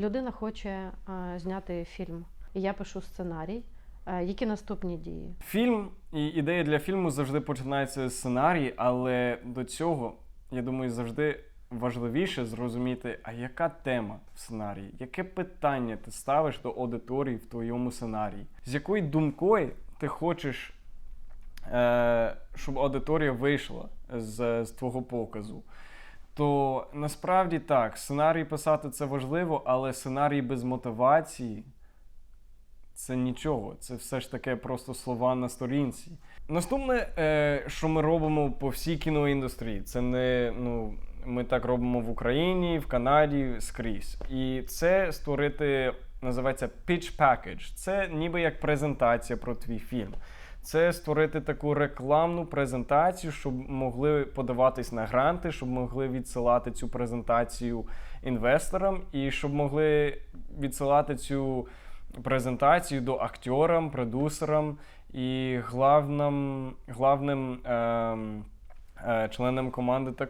Людина хоче е, зняти фільм, і я пишу сценарій. Е, Які наступні дії? Фільм і ідея для фільму завжди починається з сценарій, але до цього, я думаю, завжди важливіше зрозуміти, а яка тема в сценарії, яке питання ти ставиш до аудиторії в твоєму сценарії, з якою думкою ти хочеш, е, щоб аудиторія вийшла з, з твого показу. То насправді так, сценарій писати це важливо, але сценарій без мотивації це нічого. Це все ж таки просто слова на сторінці. Наступне, е, що ми робимо по всій кіноіндустрії, це не ну. Ми так робимо в Україні, в Канаді, скрізь. І це створити, називається pitch package. Це ніби як презентація про твій фільм. Це створити таку рекламну презентацію, щоб могли подаватись на гранти, щоб могли відсилати цю презентацію інвесторам, і щоб могли відсилати цю презентацію до актерам, продюсерам і главним, главним е, е, членам команди також.